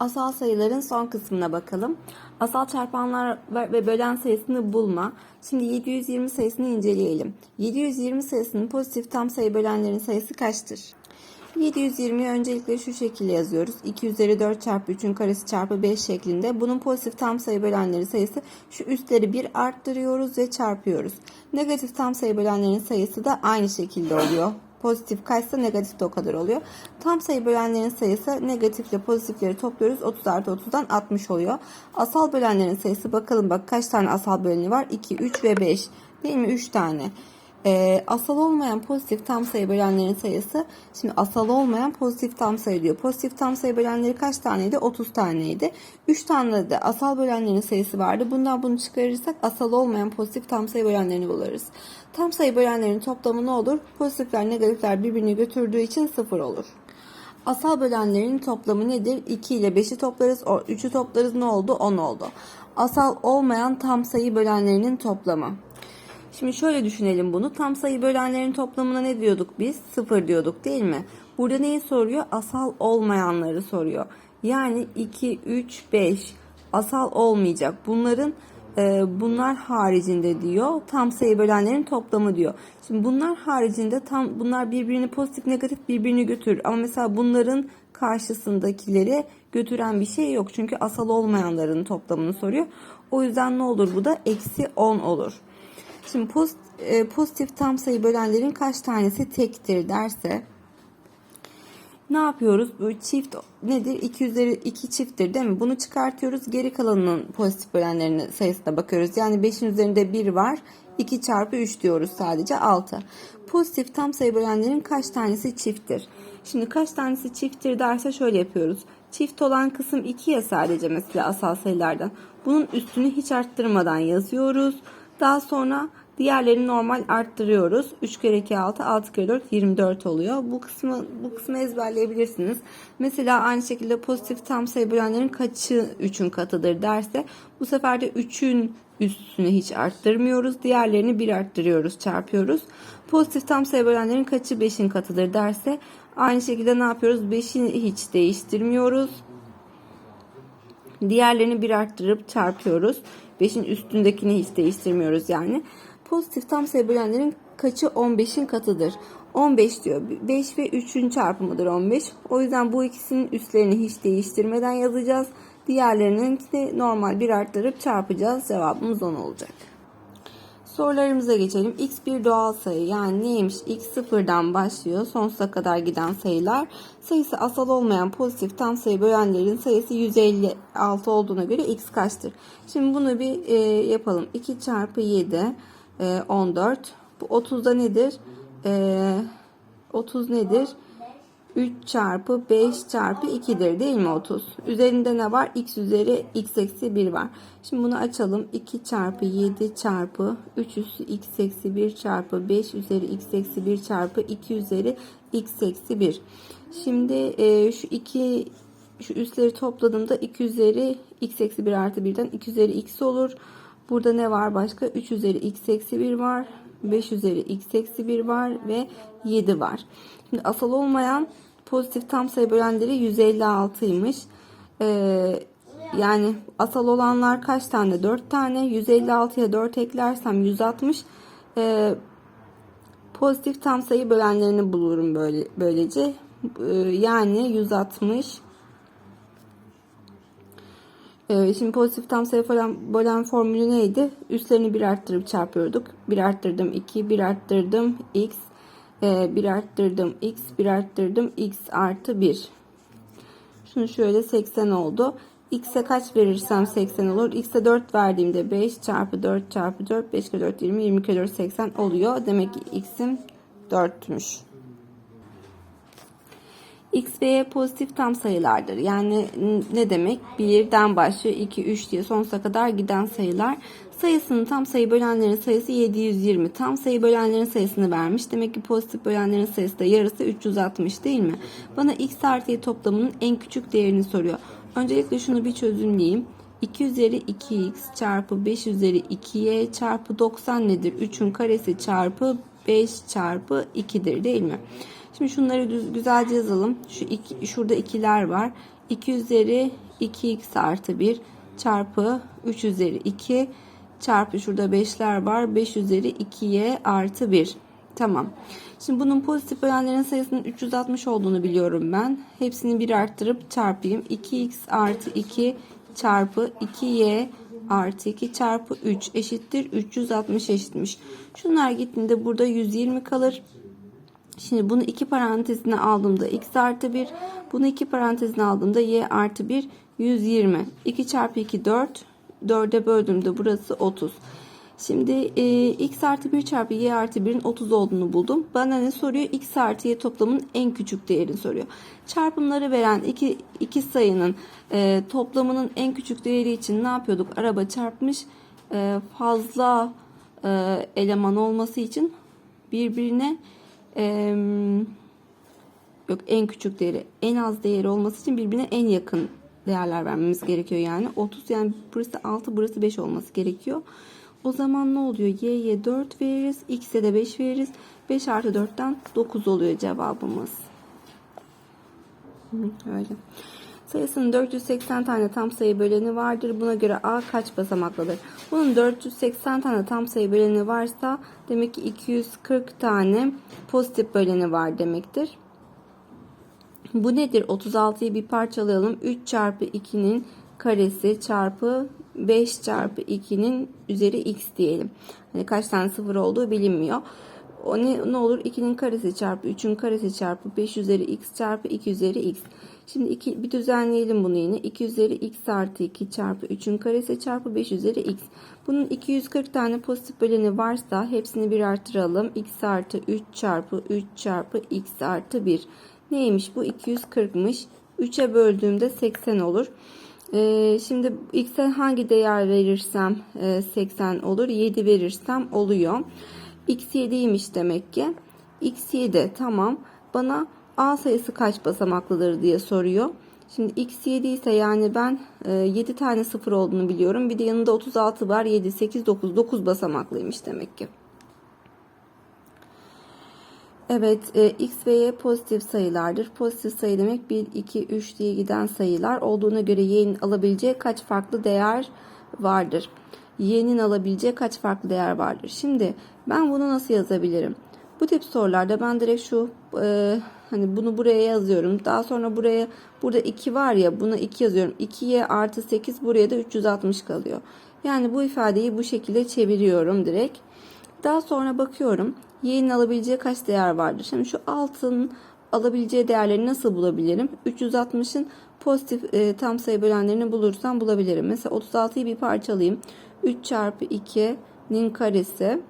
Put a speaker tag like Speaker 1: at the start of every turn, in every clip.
Speaker 1: Asal sayıların son kısmına bakalım. Asal çarpanlar ve bölen sayısını bulma. Şimdi 720 sayısını inceleyelim. 720 sayısının pozitif tam sayı bölenlerin sayısı kaçtır? 720'yi öncelikle şu şekilde yazıyoruz. 2 üzeri 4 çarpı 3'ün karesi çarpı 5 şeklinde. Bunun pozitif tam sayı bölenleri sayısı şu üstleri bir arttırıyoruz ve çarpıyoruz. Negatif tam sayı bölenlerin sayısı da aynı şekilde oluyor. Pozitif kaçsa negatif de o kadar oluyor. Tam sayı bölenlerin sayısı negatifle pozitifleri topluyoruz. 30 artı 30'dan 60 oluyor. Asal bölenlerin sayısı bakalım bak kaç tane asal böleni var? 2, 3 ve 5. Değil mi? 3 tane. Ee, asal olmayan pozitif tam sayı bölenlerin sayısı şimdi asal olmayan pozitif tam sayı diyor. Pozitif tam sayı bölenleri kaç taneydi? 30 taneydi. 3 tane de asal bölenlerin sayısı vardı. Bundan bunu çıkarırsak asal olmayan pozitif tam sayı bölenlerini buluruz. Tam sayı bölenlerin toplamı ne olur? Pozitifler negatifler birbirini götürdüğü için 0 olur. Asal bölenlerin toplamı nedir? 2 ile 5'i toplarız. 3'ü toplarız ne oldu? 10 oldu. Asal olmayan tam sayı bölenlerinin toplamı. Şimdi şöyle düşünelim bunu. Tam sayı bölenlerin toplamına ne diyorduk biz? Sıfır diyorduk değil mi? Burada neyi soruyor? Asal olmayanları soruyor. Yani 2, 3, 5 asal olmayacak. Bunların e, bunlar haricinde diyor. Tam sayı bölenlerin toplamı diyor. Şimdi bunlar haricinde tam bunlar birbirini pozitif negatif birbirini götürür. Ama mesela bunların karşısındakileri götüren bir şey yok. Çünkü asal olmayanların toplamını soruyor. O yüzden ne olur bu da? Eksi 10 olur. Şimdi pozitif, e, pozitif tam sayı bölenlerin kaç tanesi tektir derse ne yapıyoruz? Bu çift nedir? 2 üzeri 2 çifttir değil mi? Bunu çıkartıyoruz. Geri kalanının pozitif bölenlerinin sayısına bakıyoruz. Yani 5'in üzerinde 1 var. 2 çarpı 3 diyoruz sadece 6. Pozitif tam sayı bölenlerin kaç tanesi çifttir? Şimdi kaç tanesi çifttir derse şöyle yapıyoruz. Çift olan kısım 2 ya sadece mesela asal sayılardan. Bunun üstünü hiç arttırmadan yazıyoruz. Daha sonra diğerlerini normal arttırıyoruz. 3 kere 2 6, 6 kere 4 24 oluyor. Bu kısmı bu kısmı ezberleyebilirsiniz. Mesela aynı şekilde pozitif tam sayı bölenlerin kaçı 3'ün katıdır derse bu sefer de 3'ün üstünü hiç arttırmıyoruz. Diğerlerini bir arttırıyoruz, çarpıyoruz. Pozitif tam sayı bölenlerin kaçı 5'in katıdır derse aynı şekilde ne yapıyoruz? 5'i hiç değiştirmiyoruz. Diğerlerini bir arttırıp çarpıyoruz. 5'in üstündekini hiç değiştirmiyoruz yani. Pozitif tam sayı bölenlerin kaçı 15'in katıdır? 15 diyor. 5 ve 3'ün çarpımıdır 15. O yüzden bu ikisinin üstlerini hiç değiştirmeden yazacağız. Diğerlerinin de normal bir arttırıp çarpacağız. Cevabımız 10 olacak. Sorularımıza geçelim. X bir doğal sayı yani neymiş? X sıfırdan başlıyor sonsuza kadar giden sayılar. Sayısı asal olmayan pozitif tam sayı bölenlerin sayısı 156 olduğuna göre X kaçtır? Şimdi bunu bir e, yapalım. 2 çarpı 7 e, 14. Bu 30'da nedir? E, 30 nedir? 3 çarpı 5 çarpı 2'dir değil mi 30? Üzerinde ne var? x üzeri x eksi 1 var. Şimdi bunu açalım. 2 çarpı 7 çarpı 3 üssü x eksi 1 çarpı 5 üzeri x eksi 1 çarpı 2 üzeri x eksi 1. Şimdi e, şu 2 şu üstleri topladığımda 2 üzeri x eksi 1 artı 1'den 2 üzeri x olur. Burada ne var başka? 3 üzeri x eksi 1 var. 5 üzeri x eksi 1 var ve 7 var. Şimdi asal olmayan pozitif tam sayı bölenleri 156'ymış. Ee, yani asal olanlar kaç tane? 4 tane. 156'ya 4 eklersem 160. Ee, pozitif tam sayı bölenlerini bulurum böyle böylece. Ee, yani 160 ee, şimdi pozitif tam sayı falan bölen formülü neydi? Üstlerini bir arttırıp çarpıyorduk. Bir arttırdım 2, bir arttırdım x, e, bir arttırdım x, bir arttırdım x artı 1. Şunu şöyle 80 oldu. X'e kaç verirsem 80 olur. X'e 4 verdiğimde 5 çarpı 4 çarpı 4 5 kere 4 20 20 kere 4 80 oluyor. Demek ki X'im 4'müş. X ve Y pozitif tam sayılardır. Yani ne demek? 1'den başlıyor 2, 3 diye sonsuza kadar giden sayılar. Sayısının tam sayı bölenlerin sayısı 720. Tam sayı bölenlerin sayısını vermiş. Demek ki pozitif bölenlerin sayısı da yarısı 360 değil mi? Bana x artı y toplamının en küçük değerini soruyor. Öncelikle şunu bir çözümleyeyim. 2 üzeri 2x çarpı 5 üzeri 2y çarpı 90 nedir? 3'ün karesi çarpı 5 çarpı 2'dir değil mi? Şimdi şunları düz, güzelce yazalım. Şu iki, şurada ikiler var. 2 üzeri 2x artı 1 çarpı 3 üzeri 2 çarpı şurada 5'ler var. 5 üzeri 2y artı 1. Tamam. Şimdi bunun pozitif bölenlerin sayısının 360 olduğunu biliyorum ben. Hepsini bir arttırıp çarpayım. 2x artı 2 çarpı 2y artı 2 çarpı 3 eşittir 360 eşitmiş. Şunlar gittiğinde burada 120 kalır. Şimdi bunu iki parantezine aldığımda x artı 1. Bunu iki parantezine aldığımda y artı 1 120. 2 çarpı 2 4. 4'e böldüğümde burası 30. Şimdi e, x artı 1 çarpı y artı 1'in 30 olduğunu buldum. Bana ne soruyor? x artı y toplamının en küçük değerini soruyor. Çarpımları veren iki, iki sayının e, toplamının en küçük değeri için ne yapıyorduk? Araba çarpmış e, fazla e, eleman olması için birbirine e, yok en küçük değeri en az değeri olması için birbirine en yakın değerler vermemiz gerekiyor yani 30 yani burası 6 burası 5 olması gerekiyor. O zaman ne oluyor? Y'ye 4 veririz. X'e de 5 veririz. 5 artı 4'ten 9 oluyor cevabımız. Öyle. Sayısının 480 tane tam sayı böleni vardır. Buna göre A kaç basamaklıdır? Bunun 480 tane tam sayı böleni varsa demek ki 240 tane pozitif böleni var demektir. Bu nedir? 36'yı bir parçalayalım. 3 çarpı 2'nin karesi çarpı 5 çarpı 2'nin üzeri x diyelim. Hani kaç tane sıfır olduğu bilinmiyor. O ne, ne olur? 2'nin karesi çarpı 3'ün karesi çarpı 5 üzeri x çarpı 2 üzeri x. Şimdi iki, bir düzenleyelim bunu yine. 2 üzeri x artı 2 çarpı 3'ün karesi çarpı 5 üzeri x. Bunun 240 tane pozitif böleni varsa hepsini bir artıralım. x artı 3 çarpı 3 çarpı x artı 1. Neymiş bu? 240'mış. 3'e böldüğümde 80 olur. Ee, şimdi x'e hangi değer verirsem e, 80 olur. 7 verirsem oluyor. x 7'ymiş demek ki. x 7 tamam. Bana a sayısı kaç basamaklıdır diye soruyor. Şimdi x 7 ise yani ben e, 7 tane sıfır olduğunu biliyorum. Bir de yanında 36 var. 7, 8, 9. 9 basamaklıymış demek ki. Evet, e, x ve y pozitif sayılardır. Pozitif sayı demek 1, 2, 3 diye giden sayılar. Olduğuna göre y'nin alabileceği kaç farklı değer vardır? y'nin alabileceği kaç farklı değer vardır? Şimdi ben bunu nasıl yazabilirim? Bu tip sorularda ben direkt şu e, hani bunu buraya yazıyorum. Daha sonra buraya burada 2 var ya buna 2 yazıyorum. 2y artı 8 buraya da 360 kalıyor. Yani bu ifadeyi bu şekilde çeviriyorum direkt. Daha sonra bakıyorum y'nin alabileceği kaç değer vardır. Şimdi şu altın alabileceği değerleri nasıl bulabilirim? 360'ın pozitif e, tam sayı bölenlerini bulursam bulabilirim. Mesela 36'yı bir parçalayayım. 3 çarpı 2'nin karesi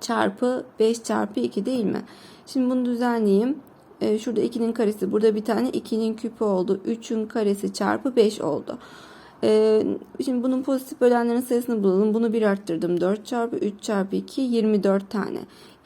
Speaker 1: çarpı 5 çarpı 2 değil mi? Şimdi bunu düzenleyeyim. E, şurada 2'nin karesi burada bir tane 2'nin küpü oldu. 3'ün karesi çarpı 5 oldu. Ee, şimdi bunun pozitif bölenlerin sayısını bulalım. Bunu bir arttırdım. 4 çarpı 3 çarpı 2 24 tane.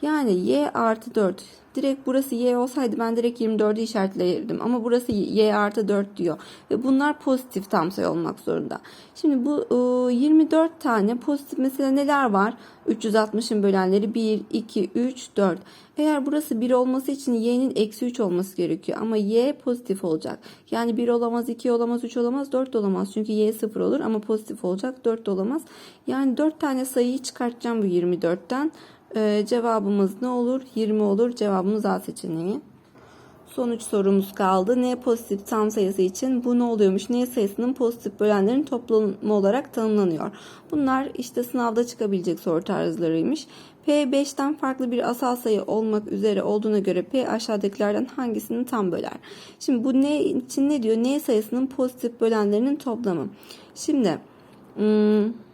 Speaker 1: Yani y artı 4. Direkt burası y olsaydı ben direkt 24'ü işaretleyirdim. Ama burası y artı 4 diyor. Ve bunlar pozitif tam sayı olmak zorunda. Şimdi bu e, 24 tane pozitif mesela neler var? 360'ın bölenleri 1, 2, 3, 4. Eğer burası 1 olması için y'nin eksi 3 olması gerekiyor. Ama y pozitif olacak. Yani 1 olamaz, 2 olamaz, 3 olamaz, 4 de olamaz. Çünkü y 0 olur ama pozitif olacak. 4 de olamaz. Yani 4 tane sayıyı çıkartacağım bu 24'ten. Ee, cevabımız ne olur? 20 olur. Cevabımız A seçeneği. Sonuç sorumuz kaldı. N pozitif tam sayısı için bu ne oluyormuş? N sayısının pozitif bölenlerin toplamı olarak tanımlanıyor. Bunlar işte sınavda çıkabilecek soru tarzlarıymış. P 5'ten farklı bir asal sayı olmak üzere olduğuna göre P aşağıdakilerden hangisini tam böler? Şimdi bu N için ne diyor? N sayısının pozitif bölenlerinin toplamı. Şimdi hmm,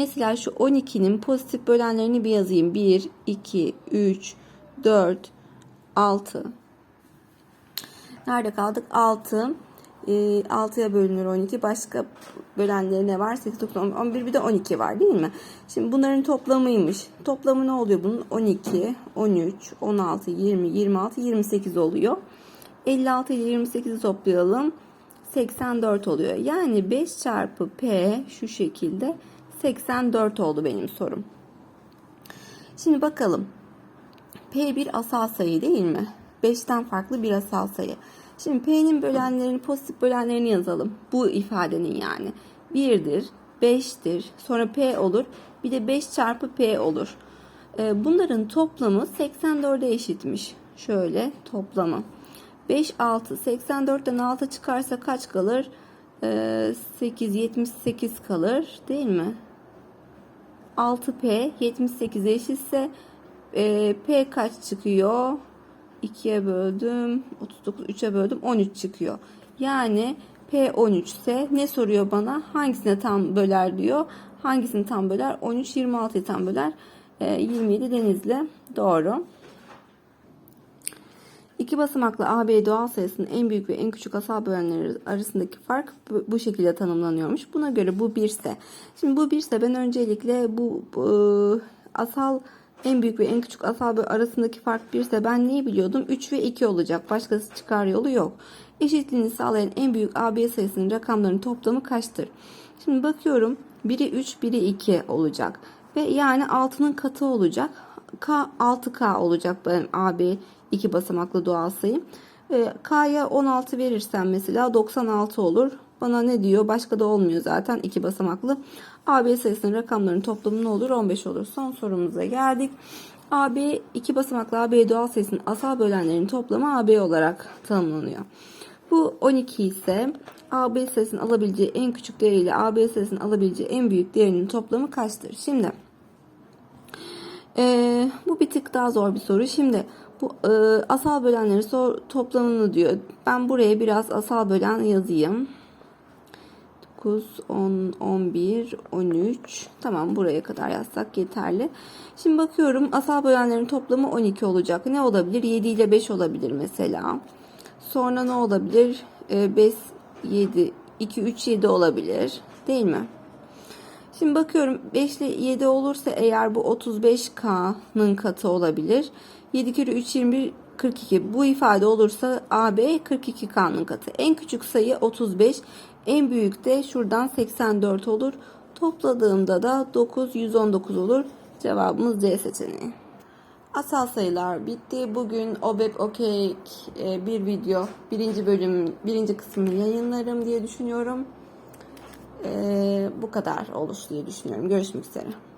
Speaker 1: mesela şu 12'nin pozitif bölenlerini bir yazayım. 1, 2, 3, 4, 6. Nerede kaldık? 6. E, 6'ya bölünür 12. Başka bölenleri ne var? 8, 9, 10, 11 bir de 12 var değil mi? Şimdi bunların toplamıymış. Toplamı ne oluyor bunun? 12, 13, 16, 20, 26, 28 oluyor. 56 ile 28'i toplayalım. 84 oluyor. Yani 5 çarpı P şu şekilde 84 oldu benim sorum. Şimdi bakalım. P bir asal sayı değil mi? 5'ten farklı bir asal sayı. Şimdi P'nin bölenlerini, pozitif bölenlerini yazalım. Bu ifadenin yani. 1'dir, 5'tir, sonra P olur. Bir de 5 çarpı P olur. Ee, Bunların toplamı 84'e eşitmiş. Şöyle toplamı. 5, 6. 84'ten 6 çıkarsa kaç kalır? Ee, 8, 78 kalır değil mi? 6P 78'e eşitse e, P kaç çıkıyor? 2'ye böldüm. 39, 3'e böldüm. 13 çıkıyor. Yani P 13 ise ne soruyor bana? Hangisine tam böler diyor. Hangisini tam böler? 13, 26'yı tam böler. E, 27 Denizli. Doğru. İki basamaklı AB doğal sayısının en büyük ve en küçük asal bölenleri arasındaki fark bu, şekilde tanımlanıyormuş. Buna göre bu 1 ise. Şimdi bu 1 ise ben öncelikle bu, bu e, asal en büyük ve en küçük asal bölen arasındaki fark 1 ise ben neyi biliyordum? 3 ve 2 olacak. Başkası çıkar yolu yok. Eşitliğini sağlayan en büyük AB sayısının rakamlarının toplamı kaçtır? Şimdi bakıyorum. Biri 3, biri 2 olacak. Ve yani 6'nın katı olacak. K 6K olacak benim AB iki basamaklı doğal sayım. E, K'ya 16 verirsem mesela 96 olur. Bana ne diyor? Başka da olmuyor zaten iki basamaklı. AB sayısının rakamlarının toplamı ne olur? 15 olur. Son sorumuza geldik. AB iki basamaklı AB doğal sayısının asal bölenlerinin toplamı AB olarak tanımlanıyor. Bu 12 ise AB sayısının alabileceği en küçük değeriyle AB sayısının alabileceği en büyük değerinin toplamı kaçtır? Şimdi ee, bu bir tık daha zor bir soru. Şimdi bu e, asal bölenleri sor, toplamını diyor. Ben buraya biraz asal bölen yazayım. 9, 10, 11, 13. Tamam buraya kadar yazsak yeterli. Şimdi bakıyorum asal bölenlerin toplamı 12 olacak. Ne olabilir? 7 ile 5 olabilir mesela. Sonra ne olabilir? E, 5, 7, 2, 3, 7 olabilir. Değil mi? Şimdi bakıyorum 5 ile 7 olursa eğer bu 35K'nın katı olabilir. 7 kere 3 21 42. Bu ifade olursa AB 42K'nın katı. En küçük sayı 35. En büyük de şuradan 84 olur. Topladığımda da 9 119 olur. Cevabımız C seçeneği. Asal sayılar bitti. Bugün OBEP OKEK bir video birinci bölüm birinci kısmını yayınlarım diye düşünüyorum. Ee, bu kadar olur diye düşünüyorum. Görüşmek üzere.